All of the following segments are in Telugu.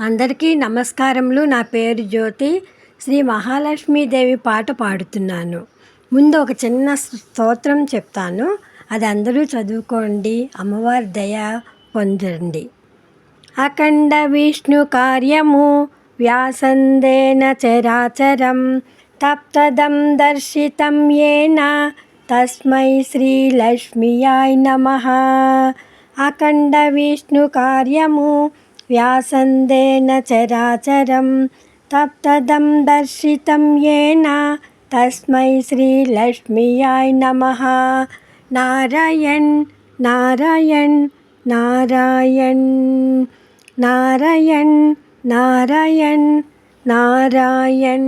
అందరికీ నమస్కారములు. నా పేరు జ్యోతి. శ్రీ మహాలక్ష్మీదేవి పాట పాడుతున్నాను. ముందు ఒక చిన్న స్తోత్రం చెప్తాను. అది అందరూ చదువుకోండి. అమ్మవారి దయ పొందండి. అఖండ విష్ణు కార్యము వ్యాసందేన చరాచరం తప్తదం దర్శితం ఏన తస్మై శ్రీలక్ష్మియాయ నమ. అఖండ విష్ణు కార్యము व्यासन्देन चराचरं तप्तदं दर्शितं येन। तस्मै श्रीलक्ष्म्याय नमः। नारायण नारायण नारायण नारायण नारायण नारायण।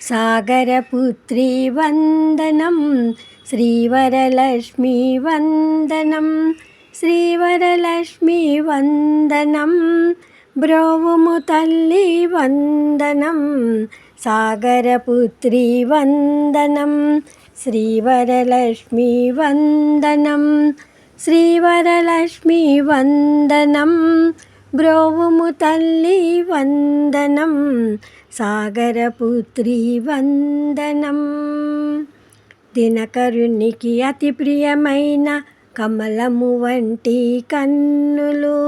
सागरपुत्री वन्दनं श्रीवरलक्ष्मीवन्दनं శ్రీవరలక్ష్మి వందనం బ్రోవుము తల్లి వందనం సాగరపుత్రి వందనం శ్రీవరలక్ష్మి వందనం శ్రీవరలక్ష్మి వందనం బ్రోవుము తల్లి వందనం సాగరపుత్రి వందనం. దినకరునికి అతి ప్రియమైన కమలము వంటి కన్నులు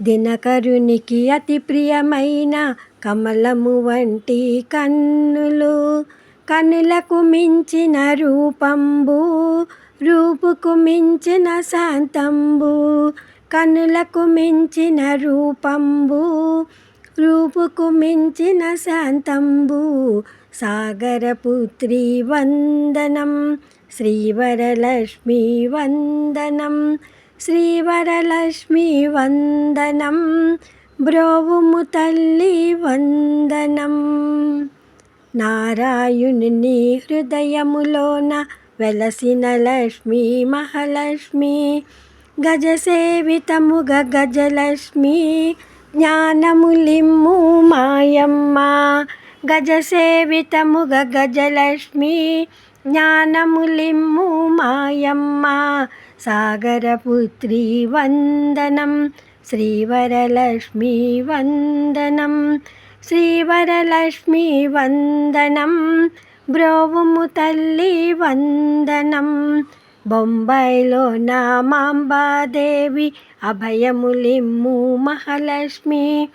దినకరునికి అతి ప్రియమైన కమలము వంటి కన్నులు కనులకు మించిన రూపంబు రూపుకు మించిన శాంతంబు కనులకు మించిన రూపంబు రూపుకు మించిన శాంతంబు సాగరపుత్రి వందనం శ్రీవరలక్ష్మి వందనం శ్రీవరలక్ష్మి వందనం బ్రోవుము తల్లి వందనం. నారాయణుని హృదయములోన వెలసిన లక్ష్మి మహాలక్ష్మి గజసేవితముగ గజలక్ష్మి జ్ఞానములిమ్ము మాయమ్మ గజసేవితముగ గజలక్ష్మి జ్ఞానములిమ్ము మాయమ్మ సాగరపుత్రి వందనం శ్రీవరలక్ష్మీ వందనం శ్రీవరలక్ష్మీ వందనం బ్రోవుము తల్లి వందనం బొంబాయిలో నా మాంబాదేవి అభయములిమ్ము మహాలక్ష్మి.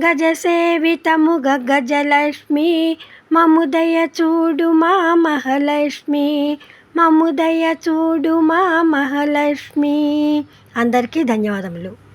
గజసేవితముగ గజలక్ష్మి. మముదయ చూడు మా మహాలక్ష్మి. మముదయ చూడు మా మహాలక్ష్మి. అందరికీ ధన్యవాదములు.